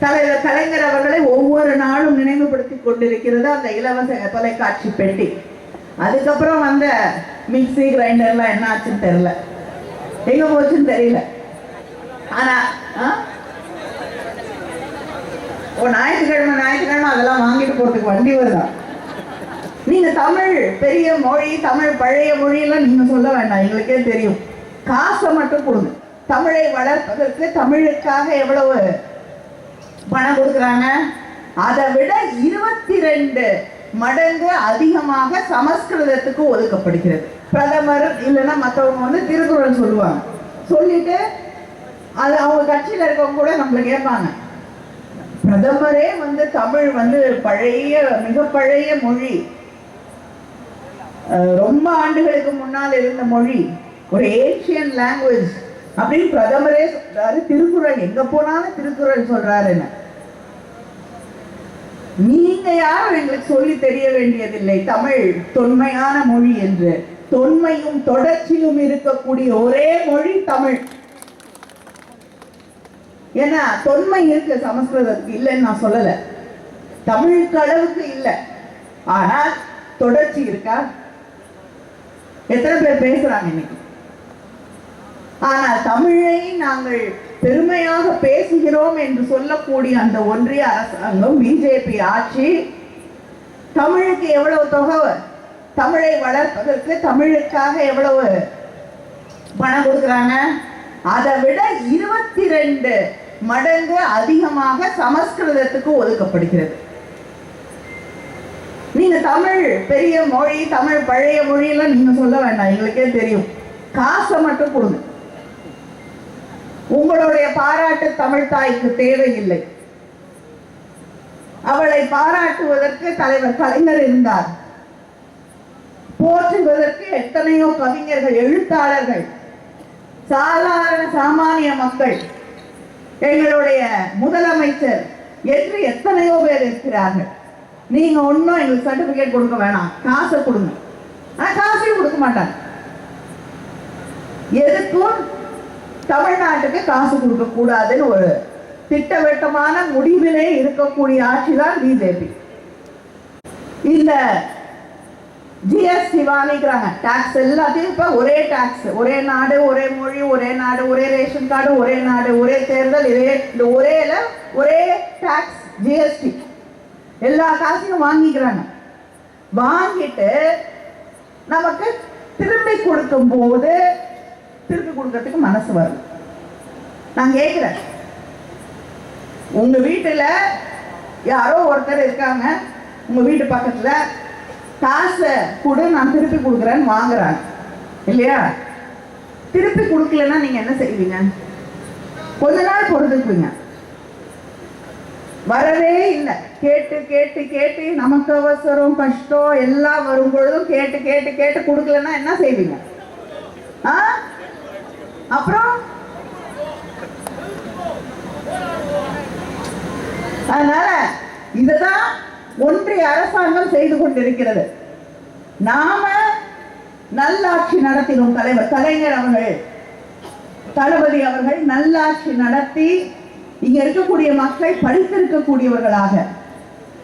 தலைவர் கலைஞர் அவர்களை ஒவ்வொரு நாளும் நினைவுபடுத்தி கொண்டிருக்கிறது அந்த இலவச தொலைக்காட்சி பெட்டி. அதுக்கப்புறம் வந்த மிக்ஸி கிரைண்டர்லாம் என்ன ஆச்சுன்னு தெரியல. எங்க போச்சுன்னு தெரியல. ஆனா ஆ? ஓ ஞாயிற்றுக்கிழமை ஞாயிற்றுக்கிழமை அதெல்லாம் வாங்கிட்டு போறதுக்கு வண்டி வருதா? நீங்க தமிழ் பெரிய மொழி தமிழ் பழைய மொழியெல்லாம் நீங்க சொல்ல வேண்டாம். எங்களுக்கே தெரியும். காசை மட்டும் கொடுங்க. தமிழை வளர்ப்பதற்கு தமிழுக்காக எவ்வளவு பணம் கொடுக்குறாங்க. அதை விட இருபத்தி ரெண்டு மடங்கு அதிகமாக சமஸ்கிருதத்துக்கு ஒதுக்கப்படுகிறது. பிரதமர் இல்லைன்னா மற்றவங்க வந்து திருக்குறள் சொல்லுவாங்க. சொல்லிட்டு அது அவங்க கட்சியில் இருக்கவங்க கூட நம்மள கேட்பாங்க. பிரதமரே வந்து தமிழ் வந்து பழைய மிக பழைய மொழி. அஹ் ரொம்ப ஆண்டுகளுக்கு முன்னால் இருந்த மொழி. ஒரு ஏஷியன் லாங்குவேஜ் அப்படின்னு பிரதமரே சொல்றாரு திருக்குறள் எங்க போனாலும் திருக்குறள் சொல்றாருன்னு. நீங்க யாரும் எங்களுக்கு சொல்லி தெரிய வேண்டியதில்லை. தமிழ் தொன்மையான மொழி என்று. தொன்மையும் தொடர்ச்சியும் இருக்கக்கூடிய ஒரே மொழி தமிழ். ஏன்னா தொன்மை இருக்கு சமஸ்கிருதத்துக்கு இல்லைன்னு நான் சொல்லல. தமிழுக்கு அளவுக்கு இல்லை. ஆனால் தொடர்ச்சி இருக்கா? எத்தனை பேர் பேசுறாங்க இன்னைக்கு? ஆனால் தமிழை நாங்கள் பெருமையாக பேசுகிறோம் என்று சொல்லக்கூடிய அந்த ஒன்றிய அரசாங்கம் பிஜேபி ஆட்சி தமிழுக்கு எவ்வளவு தொகை தமிழை வளர்ப்பதற்கு தமிழுக்காக எவ்வளவு பணம் கொடுக்குறாங்க? அதை விட இருபத்தி ரெண்டு மடங்கு அதிகமாக சமஸ்கிருதத்துக்கு ஒதுக்கப்படுகிறது. நீங்க தமிழ் பெரிய மொழி தமிழ் பழைய மொழியெல்லாம் நீங்க சொல்ல வேண்டாம். எங்களுக்கே தெரியும். காசை மட்டும் கொடுங்க. உங்களுடைய பாராட்டு தமிழ் தாய்க்கு தேவையில்லை. அவளை பாராட்டுவதற்கு தலைவர் கலைஞர் இருந்தார். போற்றுவதற்கு எத்தனையோ கவிஞர்கள் எழுத்தாளர்கள் சாதாரண சாமானிய மக்கள் எங்களுடைய முதலமைச்சர் என்று எத்தனையோ பேர் இருக்கிறார்கள். நீங்க ஒன்றும் எங்களுக்கு சர்டிபிகேட் கொடுக்க வேணாம். காசை கொடுங்க. ஆனா காசையும் கொடுக்க மாட்டாங்க. எதுக்கும் தமிழ்நாட்டுக்கு காசு கொடுக்க கூடாதுன்னு ஒரு திட்டவட்டமான முடிவிலே இருக்கக்கூடிய ஆட்சி தான் பிஜேபி இந்த ஜிஎஸ்டி வாங்கிக்கிறாங்க டாக்ஸ் எல்லாத்தையும் இப்ப ஒரே டாக்ஸ் ஒரே நாடு ஒரே மொழி ஒரே நாடு ஒரே ரேஷன் கார்டு ஒரே நாடு ஒரே தேர்தல் இதே இந்த ஒரேல ஒரே டாக்ஸ் ஜிஎஸ்டி எல்லா காசையும் வாங்கிக்கிறாங்க. வாங்கிட்டு நமக்கு திரும்பி கொடுக்கும் போது திருப்பி கொடுக்கறதுக்கு மனசு வரும். நான் கேட்குறேன். உங்க வீட்டுல யாரோ ஒருத்தர் இருக்காங்க. உங்க வீட்டு பக்கத்துல காசை கொடு நான் திருப்பி கொடுக்குறேன்னு வாங்குறாங்க. இல்லையா? திருப்பி கொடுக்கலன்னா நீங்க என்ன செய்வீங்க? கொஞ்ச நாள் பொறுத்துக்குவீங்க வரவே இல்லை. கேட்டு கேட்டு கேட்டு நமக்கு அவசரம் கஷ்டம் எல்லாம் வரும் பொழுதும் கேட்டு கேட்டு கேட்டு கொடுக்கலன்னா என்ன செய்வீங்க? ஆ? அப்புறம்? அதனால இதுதான் ஒன்றிய அரசாங்கம் செய்து கொண்டிருக்கிறது. நாம நல்லாட்சி நடத்தினோம் தலைவர் கலைஞர் அவர்கள். தளபதி அவர்கள் நல்லாட்சி நடத்தி இங்க இருக்கக்கூடிய மக்கள் படித்திருக்கக்கூடியவர்களாக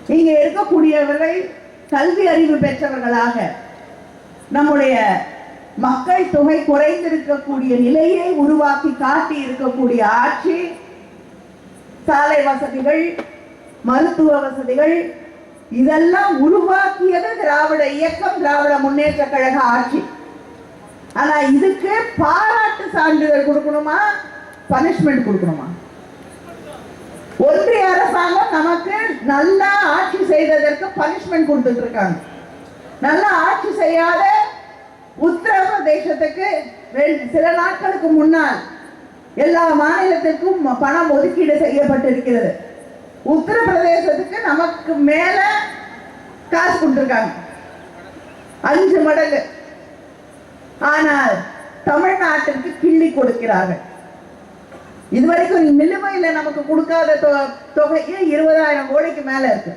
இங்க இருக்கக்கூடியவர்கள் கல்வி அறிவு பெற்றவர்களாக நம்முடைய மக்கள் தொகை குறைந்திருக்கக்கூடிய நிலையை உருவாக்கி காட்டி இருக்கக்கூடிய ஆட்சி சாலை வசதிகள் மருத்துவ வசதிகள் இதெல்லாம் உருவாக்கியது திராவிட இயக்கம் திராவிட முன்னேற்ற கழக ஆட்சி. ஆனா இதுக்கு பாராட்டு சான்றிதழ் கொடுக்கணுமா? பனிஷ்மெண்ட் கொடுக்கணுமா? ஒன்றிய அரசாங்கம் நமக்கு நல்லா ஆட்சி செய்ததற்கு பனிஷ்மெண்ட் கொடுத்துட்டு இருக்காங்க. நல்லா ஆட்சி செய்யாத உத்தர தேசத்துக்கு சில நாட்களுக்கு முன்னால் எல்லா மாநிலத்திற்கும் பணம் ஒதுக்கீடு செய்யப்பட்டிருக்கிறது. உத்தரப்பிரதேசத்துக்கு நமக்கு மேல காசு கொடுத்துருக்காங்க. அஞ்சு மடங்கு. ஆனால் தமிழ்நாட்டிற்கு கிள்ளி கொடுக்கிறார்கள். இதுவரைக்கும் நிலுவையில நமக்கு கொடுக்காத தொ- தொகையே இருபதாயிரம் கோடிக்கு மேல இருக்கு.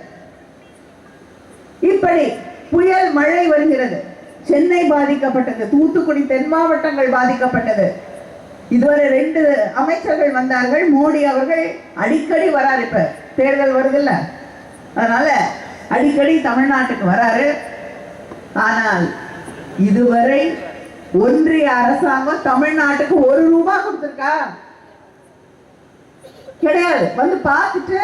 இப்படி புயல் மழை வருகிறது. சென்னை பாதிக்கப்பட்டது. தூத்துக்குடி தென் மாவட்டங்கள் பாதிக்கப்பட்டது. இதுவரை ரெண்டு அமைச்சர்கள் வந்தார்கள். மோடி அவர்கள் அடிக்கடி வராரு இப்ப. தேர்தல் வருதுல்ல. அதனால அடிக்கடி தமிழ்நாட்டுக்கு வராரு. ஆனால் இதுவரை ஒன்றிய அரசாங்கம் தமிழ்நாட்டுக்கு ஒரு ரூபாய் கொடுத்திருக்கா? கிடையாது. வந்து பார்த்துட்டு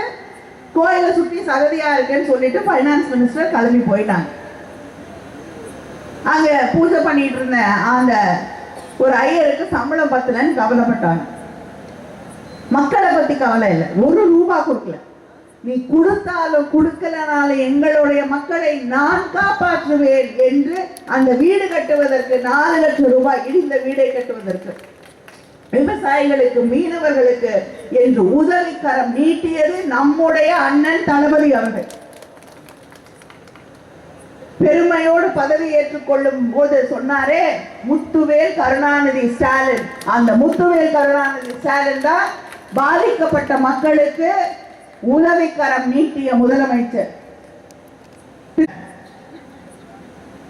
கோயிலை சுற்றி சகதியா இருக்குன்னு சொல்லிட்டு பைனான்ஸ் மினிஸ்டர் கிளம்பி போயிட்டாங்க. அங்க பூஜை பண்ணிட்டு இருந்த அந்த ஒரு ஐயருக்கு சம்பளம் பத்தலன்னு கவலைப்பட்டாங்க. மக்களை பத்தி கவலை இல்லை. ஒரு ரூபா கொடுக்கல. நீ கொடுத்தாலும் கொடுக்கலனாலும் எங்களுடைய மக்களை நான் காப்பாற்றுவேன் என்று அந்த வீடு கட்டுவதற்கு நாலு லட்சம் ரூபாய் இடிந்த வீடை கட்டுவதற்கு விவசாயிகளுக்கு மீனவர்களுக்கு என்று உதவிக்கரம் நீட்டியது நம்முடைய அண்ணன் தளபதி அவர்கள். பெருமையோடு பதவி ஏற்றுக்கொள்ளும் போது சொன்னாரே முத்துவேல் கருணாநிதி ஸ்டாலின். அந்த முத்துவேல் கருணாநிதி ஸ்டாலின் தான் பாதிக்கப்பட்ட மக்களுக்கு உதவிக்கரம் நீட்டிய முதலமைச்சர்.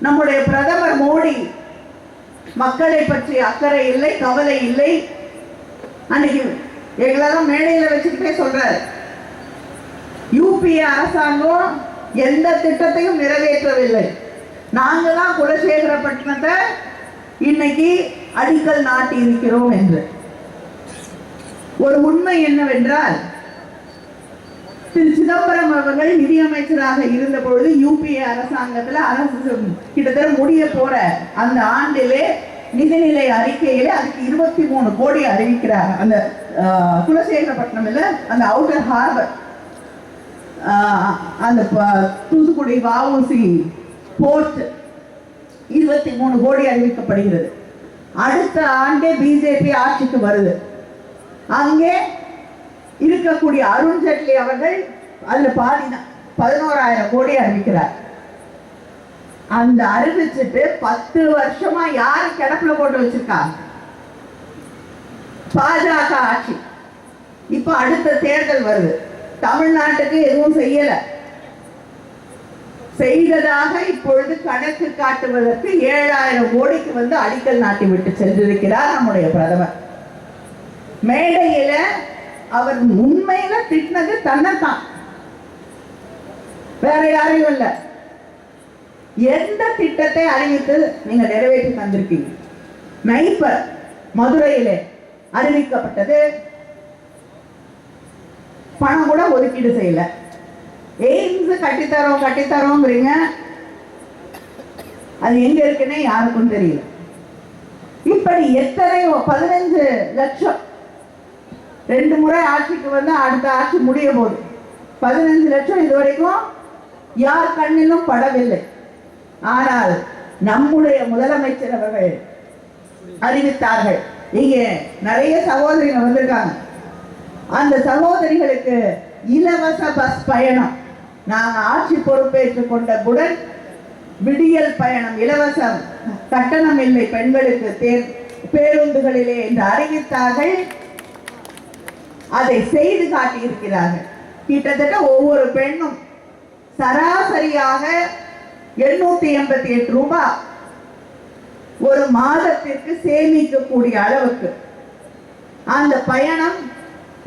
நம்முடைய பிரதமர் மோடி மக்களை பற்றி அக்கறை இல்லை கவலை இல்லை. அன்னைக்கு எங்களெல்லாம் மேடையில் வச்சுக்கிட்டே சொல்றாரு. யூபிஏ அரசாங்கம் எந்த திட்டத்தையும் நிறைவேற்றவில்லை. நாங்கள் தான் குலசேகரப்பட்டினத்தை இன்னைக்கு அடிக்கல் நாட்டி இருக்கிறோம் என்று. ஒரு உண்மை என்னவென்றால் திரு சிதம்பரம் அவர்கள் நிதியமைச்சராக இருந்த பொழுது யூபிஏ அரசாங்கத்துல அரசு கிட்டத்தட்ட முடிய போற அந்த ஆண்டிலே நிதிநிலை அறிக்கையிலே அதுக்கு இருபத்தி மூணு கோடி அறிவிக்கிறார். அந்த ஆஹ், குலசேகரப்பட்டினம் இல்ல அந்த அவுட்டர் ஹார்பர் அந்த ப- தூத்துக்குடி வஉசி போர்ட் இருபத்தி மூணு கோடி அறிவிக்கப்படுகிறது. அடுத்த ஆண்டே பிஜேபி ஆட்சிக்கு வருது. அங்கே இருக்கக்கூடிய அருண் ஜேட்லி அவர்கள் அதில் பாதி தான் பதினோராயிரம் கோடி அறிவிக்கிறார். அந்த அறிவிச்சுட்டு பத்து வருஷமா யார் கிடப்புல போட்டு வச்சிருக்காங்க? பாஜக ஆட்சி. இப்ப அடுத்த தேர்தல் வருது. தமிழ்நாட்டுக்கு எதுவும் செய்யல. செய்ததாக இப்பொழுது கணக்கு காட்டுவதற்கு ஏழாயிரம் கோடிக்கு வந்து அடிக்கல் நாட்டி விட்டு சென்றிருக்கிறார் நம்முடைய பிரதமர். மேடையில அவர் உண்மையில திட்டினது தன்னைத்தான். வேற யாரையும் இல்ல. எந்த திட்டத்தை அறிவித்து நீங்க நிறைவேற்றி தந்திருக்கீங்க? நைப்பர் மதுரையிலே அறிவிக்கப்பட்டது பணம் கூட ஒதுக்கீடு செய்யல. எய்ம்ஸ் கட்டித்தரோம் கட்டித்தரோங்கிறீங்க. அது எங்க இருக்குன்னே யாருக்கும் தெரியல. இப்படி எத்தனையோ பதினஞ்சு லட்சம். ரெண்டு முறை ஆட்சிக்கு வந்து அடுத்த ஆட்சி முடிய போது பதினஞ்சு லட்சம் இது வரைக்கும் யார் கண்ணிலும் படவில்லை. ஆனால் நம்முடைய முதலமைச்சர் அவர்கள் அறிவித்தார்கள். இங்கே நிறைய சகோதரிகள் வந்திருக்காங்க. அந்த சகோதரிகளுக்கு இலவச பஸ் பயணம். நாங்கள் ஆட்சி பொறுப்பேற்றுக் கொண்டவுடன் விடியல் பயணம் இலவசம் கட்டணம் இல்லை பெண்களுக்கு தேர் பேருந்துகளிலே என்று அறிவித்தார்கள். அதை செய்து காட்டியிருக்கிறார்கள். கிட்டத்தட்ட ஒவ்வொரு பெண்ணும் சராசரியாக எண்ணூத்தி எண்பத்தி எட்டு ரூபாய் ஒரு மாதத்திற்கு சேமிக்கக்கூடிய அளவுக்கு. அந்த பயணம்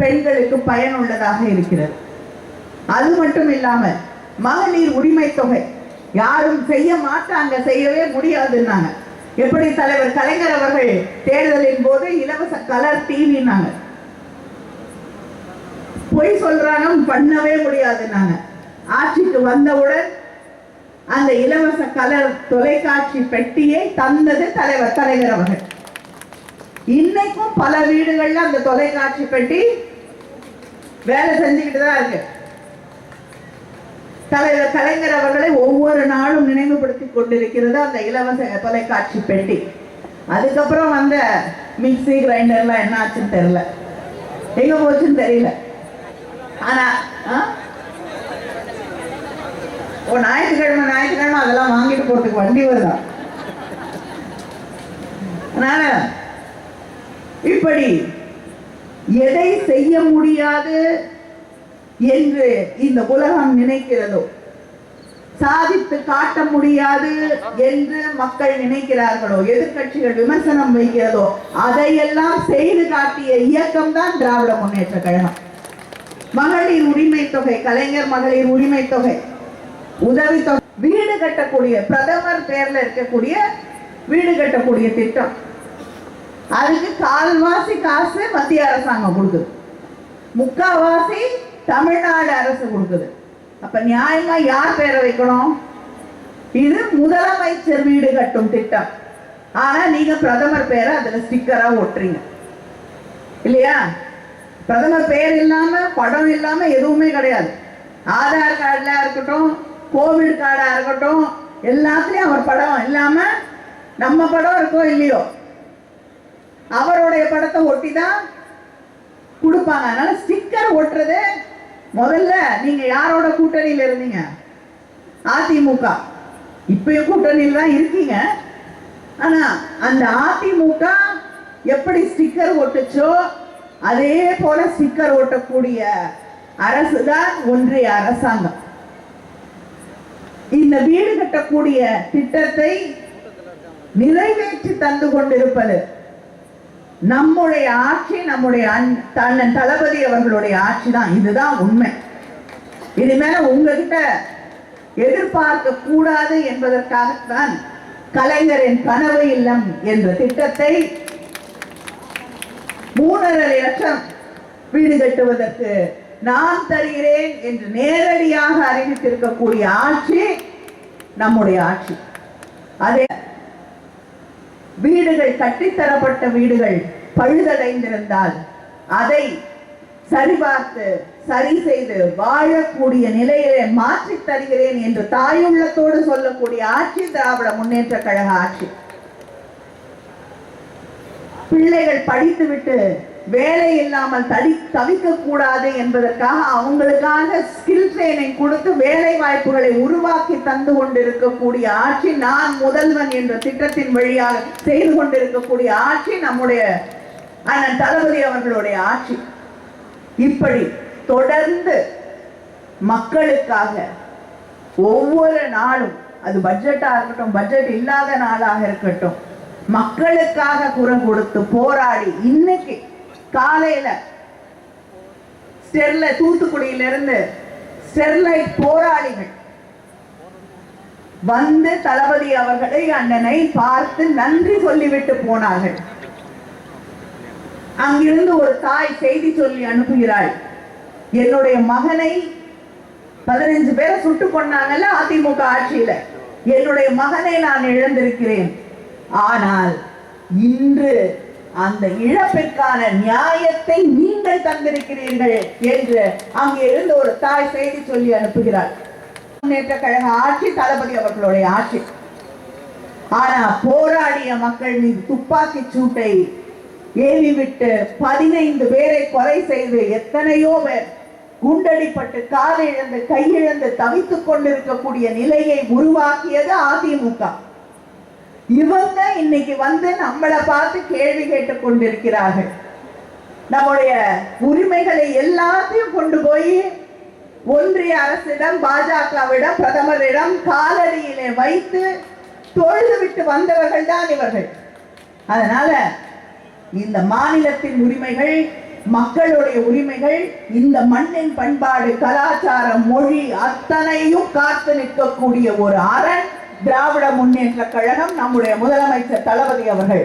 பெண்களுக்கு பயனுள்ளதாக இருக்கிறது. அது மட்டும் இல்லாமல் மகளிர் உரிமை தொகை. யாரும் செய்ய மாட்டாங்க செய்யவே முடியாதுன்னாங்க. எப்படி தலைவர் கலைஞர் அவர்கள் தேர்தலின் போது இலவச கலர் டிவினாங்க பொய் சொல்றாங்க பண்ணவே முடியாதுன்னாங்க. ஆட்சிக்கு வந்தவுடன் அந்த இலவச கலர் தொலைக்காட்சி பெட்டியை தந்தது தலைவர் தலைவர் அவர்கள். இன்னைக்கும் பல வீடுகள்ல அந்த தொலைக்காட்சி பெட்டி வேலை செஞ்சுக்கிட்டு தான் இருக்கு. தலைவர் கலைஞர் அவர்களை ஒவ்வொரு நாளும் நினைவுபடுத்தி கொண்டிருக்கிறது அந்த இலவச தொலைக்காட்சி பெட்டி. அதுக்கப்புறம் வந்த மிக்ஸி கிரைண்டர்லாம் என்ன ஆச்சுன்னு தெரியல. எங்க போச்சுன்னு தெரியல. ஆனா ஆ? ஓ ஞாயிற்றுக்கிழமை ஞாயிற்றுக்கிழமை அதெல்லாம் வாங்கிட்டு போறதுக்கு வண்டி வருதா? நான் இப்படி எதை செய்ய முடியாது என்று இந்த உலகம் நினைக்கிறதோ? சாதித்து காட்ட முடியாது என்று மக்கள் நினைக்கிறார்களோ? எதிர்க்கட்சிகள் விமர்சனம் வைக்கிறதோ? அதையெல்லாம் செய்து காட்டிய இயக்கம் தான் திராவிட முன்னேற்ற கழகம். மகளிர் உரிமை தொகை கலைஞர் மகளிர் உரிமை தொகை உதவி தொகை. வீடு கட்டக்கூடிய பிரதமர் பேர்ல இருக்கக்கூடிய வீடு கட்டக்கூடிய திட்டம். அதுக்கு கால்வாசி காசு மத்திய அரசாங்கம் கொடுக்குது. முக்காவாசி தமிழ்நாடு அரசு கொடுக்குது. அப்ப நியாயமா யார் பேரை வைக்கணும்? இது முதலமைச்சர் வீடு கட்டும் திட்டம். ஆனா நீங்க பிரதமர் பேரை அதுல ஸ்டிக்கரா ஒட்டுறீங்க. இல்லையா? பிரதமர் பேர் இல்லாம படம் இல்லாம எதுவுமே கிடையாது. ஆதார் கார்டில் இருக்கட்டும் கோவிட் கார்டா இருக்கட்டும் எல்லாத்துலயும் அவர் படம் இல்லாம நம்ம படம் இருக்கோ இல்லையோ? அவருடைய படத்தை ஒட்டி தான் கொடுப்பாங்க. அதனால ஸ்டிக்கர் ஒட்டுறது முதல்ல நீங்க யாரோட கூட்டணியில இருந்தீங்க? அதிமுக. இப்பயும் கூட்டணியில் தான் இருக்கீங்க. ஆனா அந்த அதிமுக எப்படி ஸ்டிக்கர் ஒட்டுச்சோ அதே போல ஸ்டிக்கர் ஒட்டக்கூடிய அரசு தான் ஒன்றிய அரசாங்கம். இந்த வீடு கட்டக்கூடிய திட்டத்தை நிறைவேற்றி தந்து கொண்டிருப்பது நம்முடைய ஆட்சி நம்முடைய அண்ண- அண்ணன் தளபதி அவர்களுடைய ஆட்சி தான் இதுதான் உண்மை. இனிமேல உங்ககிட்ட எதிர்பார்க்க கூடாது என்பதற்காகத்தான் கலைஞரின் கனவு இல்லம் என்ற திட்டத்தை மூணரை லட்சம் வீடு கட்டுவதற்கு நான் தருகிறேன் என்று நேரடியாக அறிவித்திருக்கக்கூடிய ஆட்சி நம்முடைய ஆட்சி. அதே வீடுகள் கட்டித்தரப்பட்ட வீடுகள் பழுதடைந்திருந்தால் அதை சரிபார்த்து சரி செய்து வாழக்கூடிய நிலையிலே மாற்றித் தருகிறேன் என்று தாயுள்ளத்தோடு சொல்லக்கூடிய ஆட்சி திராவிட முன்னேற்ற கழக ஆட்சி. பிள்ளைகள் படித்துவிட்டு வேலை இல்லாமல் தடி தவிக்க கூடாது என்பதற்காக அவங்களுக்காக ஸ்கில் ட்ரைனிங் கொடுத்து வேலை வாய்ப்புகளை உருவாக்கி தந்து கொண்டிருக்கக்கூடிய ஆட்சி நான் முதல்வன் என்ற திட்டத்தின் வழியாக செய்து கொண்டிருக்கக்கூடிய ஆட்சி நம்முடைய அண்ணன் தளபதி அவர்களுடைய ஆட்சி. இப்படி தொடர்ந்து மக்களுக்காக ஒவ்வொரு நாளும் அது பட்ஜெட்டா இருக்கட்டும் பட்ஜெட் இல்லாத நாளாக இருக்கட்டும் மக்களுக்காக குரல் கொடுத்து போராடி இன்னைக்கு காலையில ஸ்டெர்ல தூத்துக்குடியில இருந்து ஸ்டெர்லைட் போராளிகள் வந்து தளபதி அவர்களை அண்ணனை பார்த்து நன்றி சொல்லிவிட்டு போனார்கள். அங்கிருந்து ஒரு தாய் செய்தி சொல்லி அனுப்புகிறாள். என்னுடைய மகனை பதினஞ்சு பேரை சுட்டு கொண்டாங்கல்ல அதிமுக ஆட்சியில. என்னுடைய மகனை நான் இழந்திருக்கிறேன். ஆனால் இன்று அந்த இழப்பிற்கான நியாயத்தை நீங்கள் தந்திருக்கிறீர்கள் என்று அங்கே இருந்து ஒரு தாய் செய்தி சொல்லி அனுப்புகிறார் முன்னேற்ற கழக ஆட்சி தளபதி அவர்களுடைய ஆட்சி. ஆனா போராடிய மக்கள் மீது துப்பாக்கி சூட்டை ஏவி விட்டு பதினைந்து பேரை கொலை செய்து எத்தனையோ பேர் குண்டடிப்பட்டு கால் இழந்து கையிழந்து தவித்துக் கொண்டிருக்கக்கூடிய நிலையை உருவாக்கியது அதிமுக. இவங்க இன்னைக்கு வந்து நம்மளை பார்த்து கேள்வி கேட்டுக் கொண்டிருக்கிறார்கள். நம்முடைய உரிமைகளை எல்லாத்தையும் கொண்டு போய் ஒன்றிய அரசிடம் பாஜகவிடம் பிரதமரிடம் காலடியிலே வைத்து தொழுது விட்டு வந்தவர்கள் தான் இவர்கள். அதனால இந்த மாநிலத்தின் உரிமைகள் மக்களுடைய உரிமைகள் இந்த மண்ணின் பண்பாடு கலாச்சாரம் மொழி அத்தனையும் காத்து நிற்கக்கூடிய ஒரு அரண் திராவிட முன்னேற்ற கழகம் நம்முடைய முதலமைச்சர் தளபதி அவர்கள்.